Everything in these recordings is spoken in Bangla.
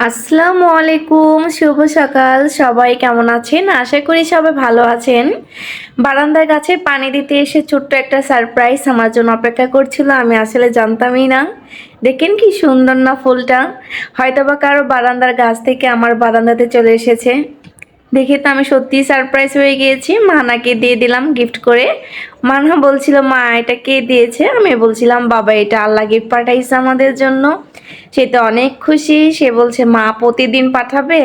আসসালামু আলাইকুম, শুভ সকাল। সবাই কেমন আছেন? আশা করি সবাই ভালো আছেন। বারান্দার গাছে পানি দিতে এসে ছোট্ট একটা সারপ্রাইজ আমার জন্য অপেক্ষা করছিল, আমি আসলে জানতামই না। দেখেন কি সুন্দর না ফুলটা। হয়তোবা কারও বারান্দার গাছ থেকে আমার বারান্দাতে চলে এসেছে। দেখে তো আমি সত্যি সারপ্রাইজ হয়ে গিয়েছি। মানাকে দিয়ে দিলাম গিফট করে। মানা বলছিল, মা, এটা কে দিয়েছে? আমি বলছিলাম, বাবা, এটা আল্লাহ গিফট পাঠাইছে আমাদের জন্য। সে তো অনেক খুশি। সে বলছে মা প্রতিদিন পাঠাবে?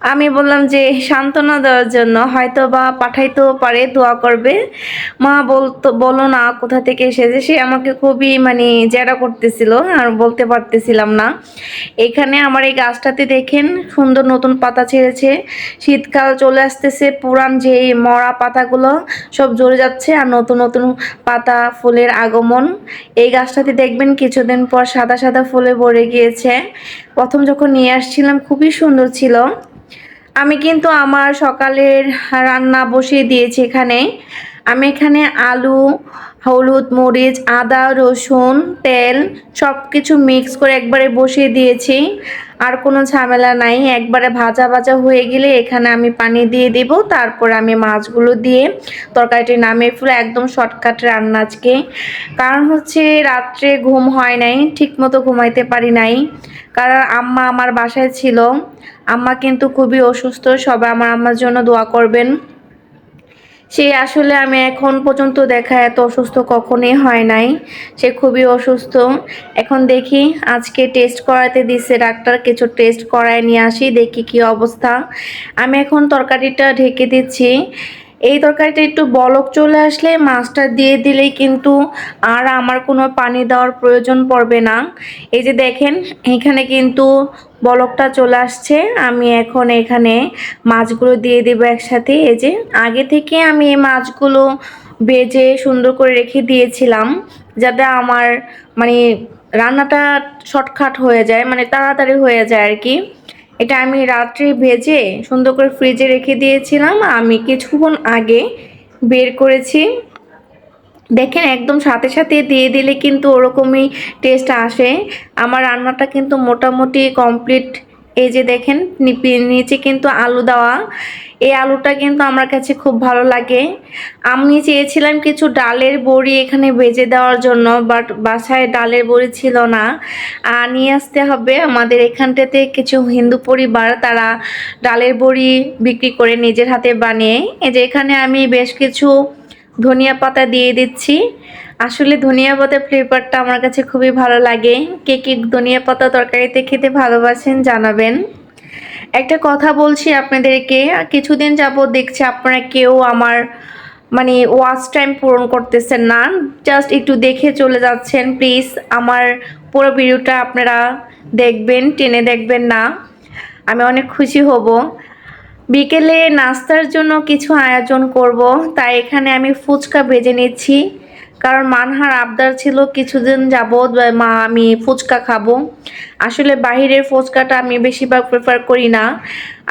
আমি বললাম যে সান্ত্বনা দেওয়ার জন্য হয়তো বা পাঠাইতেও পারে, দোয়া করবে। মা বলতো বলো না, কোথা থেকে এসেছে? সে আমাকে খুবই মানে জেরা করতেছিল, আর বলতে পারতেছিলাম না। এখানে আমার এই গাছটাতে দেখেন, সুন্দর নতুন পাতা ছেড়েছে। শীতকাল চলে আসতেছে, পুরান যে মরা পাতাগুলো সব ঝরে যাচ্ছে, আর নতুন নতুন পাতা ফুলের আগমন। এই গাছটাতে দেখবেন, কিছুদিন পর সাদা সাদা ফুলে ভরে গিয়েছে। প্রথম যখন নিয়ে আসছিলাম, খুবই সুন্দর ছিল। আমি কিন্তু আমার সকালের রান্না বসিয়ে দিয়েছি এখানে। আমি এখানে আলু, হলুদ, মরিচ, আদা, রসুন, তেল সব কিছু মিক্স করে একবারে বসিয়ে দিয়েছি। আর কোনো ঝামেলা নাই। একবারে ভাজা ভাজা হয়ে গেলে এখানে আমি পানি দিয়ে দিব। তারপর আমি মাছগুলো দিয়ে তরকারিটি নামিয়ে ফেলে একদম শর্টকাট রান্না আজকে। কারণ হচ্ছে রাত্রে ঘুম হয় নাই, ঠিকমতো ঘুমাইতে পারি নাই। কারণ আম্মা আমার বাসায় ছিল। আম্মা কিন্তু খুবই অসুস্থ, সবাই আমার আম্মার জন্য দোয়া করবেন। সে আসলে আমি এখন পর্যন্ত দেখা এত অসুস্থ কখনই হয় নাই। সে খুবই অসুস্থ। এখন দেখি আজকে টেস্ট করাতে দিচ্ছে ডাক্তার কিছু টেস্ট করায় নিয়ে আসি, দেখি কি অবস্থা। আমি এখন তরকারিটা ঢেকে দিচ্ছি। এই তরকারিটা একটু বলক চলে আসলে মাছটা দিয়ে দিলেই কিন্তু আর আমার কোনো পানি দেওয়ার প্রয়োজন পড়বে না। এই যে দেখেন, এখানে কিন্তু বলকটা চলে আসছে। আমি এখন এখানে মাছগুলো দিয়ে দেবো একসাথে। এই যে আগে থেকে আমি এই মাছগুলো ভেজে সুন্দর করে রেখে দিয়েছিলাম, যাতে আমার মানে রান্নাটা শর্টকাট হয়ে যায় মানে তাড়াতাড়ি হয়ে যায় আর কি। এটা আমি রাত্রে ভেজে সুন্দর করে ফ্রিজে রেখে দিয়েছিলাম। আমি কিছুক্ষণ আগে বের করেছি। দেখেন, একদম সাথে সাথে দিয়ে দিলে কিন্তু ওরকমই টেস্ট আসে। আমার রান্নাটা কিন্তু মোটামুটি কমপ্লিট এই যে দেখেন নিচে কিন্তু আলু দেওয়া। এই আলুটা কিন্তু আমার কাছে খুব ভালো লাগে। আমি চেয়েছিলাম কিছু ডালের বড়ি এখানে ভেজে দেওয়ার জন্য বাট বাসায় ডালের বড়ি ছিল না। আর নিয়ে আসতে হবে। আমাদের এখানটাতে কিছু হিন্দু পরিবার, তারা ডালের বড়ি বিক্রি করে নিজের হাতে বানিয়ে। এই যে এখানে আমি বেশ কিছু ধনিয়া পাতা দিয়ে দিচ্ছি। আসলে ধনিয়া পাতার ফ্লেভারটা আমার কাছে খুবই ভালো লাগে। কে কে ধনিয়া পাতা তরকারিতে খেতে ভালোবাসেন জানাবেন। একটা কথা বলছি আপনাদেরকে, কিছুদিন যাবত দেখছি আপনারা কেউ আমার মানে ওয়াচ টাইম পূরণ করতেছেন না। জাস্ট একটু দেখে চলে যাচ্ছেন প্লিজ আমার পুরো ভিডিওটা আপনারা দেখবেন, টেনে দেখবেন না। আমি অনেক খুশি হব। বিকেলে নাস্তার জন্য কিছু আয়োজন করব, তাই এখানে আমি ফুচকা ভেজে নিচ্ছি। কারণ মানহার আবদার ছিল কিছুদিন যাবৎ মা, আমি ফুচকা খাব। আসলে বাহিরের ফুচকাটা আমি বেশিরভাগ প্রেফার করি না।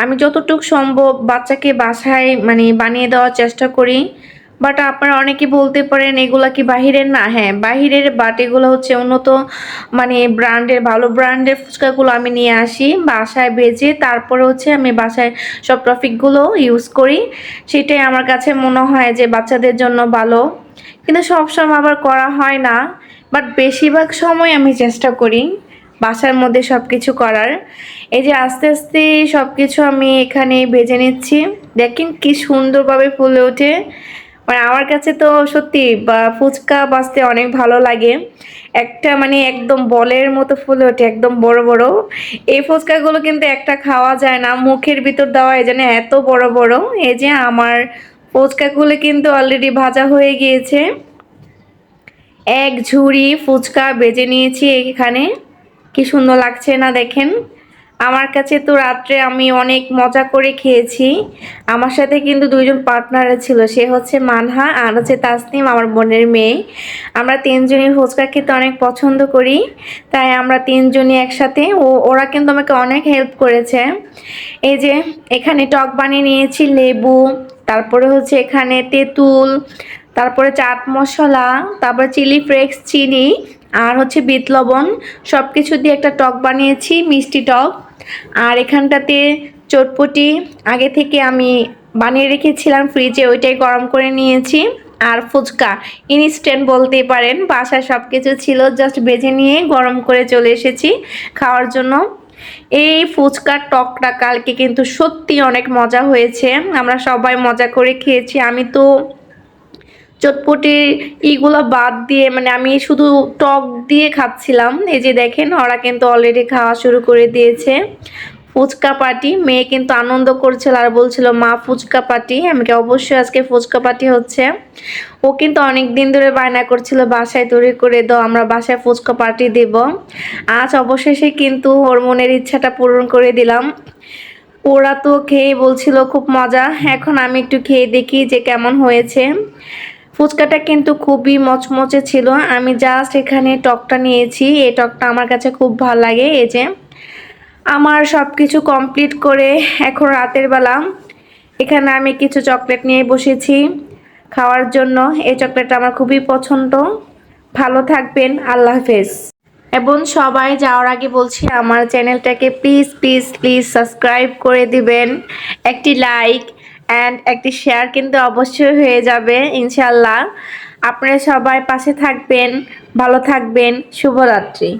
আমি যতটুকু সম্ভব বাচ্চাকে বাসায় মানে বানিয়ে দেওয়ার চেষ্টা করি। বাট আপনারা অনেকে বলতে পারেন এগুলা কি বাহিরের? না হ্যাঁ বাহিরের বাট এগুলো হচ্ছে উন্নত মানে ব্র্যান্ডের, ভালো ব্র্যান্ডের ফুচকাগুলো আমি নিয়ে আসি, বাসায় ভেজে তারপরে হচ্ছে আমি বাসায় সব টপিকগুলো ইউজ করি। সেটাই আমার কাছে মনে হয় যে বাচ্চাদের জন্য ভালো। কিন্তু সবসময় আবার করা হয় না বাট বেশিরভাগ সময় আমি চেষ্টা করি বাসার মধ্যে সব কিছু করার। এই যে আস্তে আস্তে সব কিছু আমি এখানে ভেজে নিচ্ছি। দেখেন কি সুন্দরভাবে ফুলে ওঠে। মানে আমার কাছে তো সত্যি ফুচকা বাঁচতে অনেক ভালো লাগে। একটা মানে একদম বলের মতো ফুলে ওঠে, একদম বড় বড়। এই ফুচকাগুলো কিন্তু একটা খাওয়া যায় না, মুখের ভিতর দেওয়া এই জন্য এত বড় বড়। এই যে আমার ফুচকাগুলো কিন্তু অলরেডি ভাজা হয়ে গিয়েছে। এক ঝুড়ি ফুচকা বেজে নিয়েছি এখানে। কি সুন্দর লাগছে না দেখেন? আমার কাছে তো রাত্রে আমি অনেক মজা করে খেয়েছি। আমার সাথে কিন্তু দুইজন পার্টনার ছিল, সে হচ্ছে মানহা আর হচ্ছে তাসনিম, আমার বোনের মেয়ে। আমরা তিনজনই ফুচকা খেতে অনেক পছন্দ করি, তাই আমরা তিনজনই একসাথে। ও, ওরা কিন্তু আমাকে অনেক হেল্প করেছে। এই যে, এখানে টক বানিয়ে নিয়েছি, লেবু, তারপরে হচ্ছে এখানে তেঁতুল, তারপরে চাট মশলা, তারপরে চিলি ফ্লেক্স, চিনি, আর হচ্ছে বিট লবণ। সব কিছু দিয়ে একটা টক বানিয়েছি, মিষ্টি টক। আর এখানটাতে চটপটি, আগে থেকে আমি বানিয়ে রেখেছিলাম ফ্রিজে, ওইটাই গরম করে নিয়েছি। আর ফুচকা ইনস্ট্যান্ট বলতেই পারেন, বাসায় সব কিছু ছিল জাস্ট ভেজে নিয়ে গরম করে চলে এসেছি খাওয়ার জন্য। এই ফুচকার টকটা কালকে কিন্তু সত্যি অনেক মজা হয়েছে, আমরা সবাই মজা করে খেয়েছি। আমি তো চটপটির ইগুলো বাদ দিয়ে মানে আমি শুধু টক দিয়ে খাচ্ছিলাম। এই যে দেখেন, ওরা কিন্তু অলরেডি খাওয়া শুরু করে দিয়েছে। ফুচকা পার্টি, মেয়ে কিন্তু আনন্দ করছিল আর বলছিল, মা, ফুচকা পার্টি? আমাকে অবশ্যই, আজকে ফুচকা পার্টি হচ্ছে। ও কিন্তু অনেক দিন ধরে বায়না করছিল, বাসায় তৈরি করে দাও, আমরা বাসায় ফুচকা পার্টি দেব। আজ অবশেষে কিন্তু ওর মনের ইচ্ছাটা পূরণ করে দিলাম। ওরা তো খেয়ে বলছিল, খুব মজা। এখন আমি একটু খেয়ে দেখি যে কেমন হয়েছে। ফুচকাটা কিন্তু খুবই মচমচে ছিল। আমি জাস্ট এখানে টকটা নিয়েছি। এই টকটা আমার কাছে খুব ভালো লাগে। এই যে, আমার সব কিছু কমপ্লিট করে এখন রাতের বেলা। এখানে আমি কিছু চকলেট নিয়ে বসেছি খাওয়ার জন্য। এই চকলেটটা আমার খুবই পছন্দ। ভালো থাকবেন। আল্লাহ হাফেজ। এবং সবাই যাওয়ার আগে বলছি, আমার চ্যানেলটাকে প্লিজ প্লিজ প্লিজ সাবস্ক্রাইব করে দিবেন। একটি লাইক অ্যান্ড একটি শেয়ার কিন্তু অবশ্যই হয়ে যাবে ইনশাল্লাহ আপনারা সবাই পাশে থাকবেন, ভালো থাকবেন। শুভরাত্রি।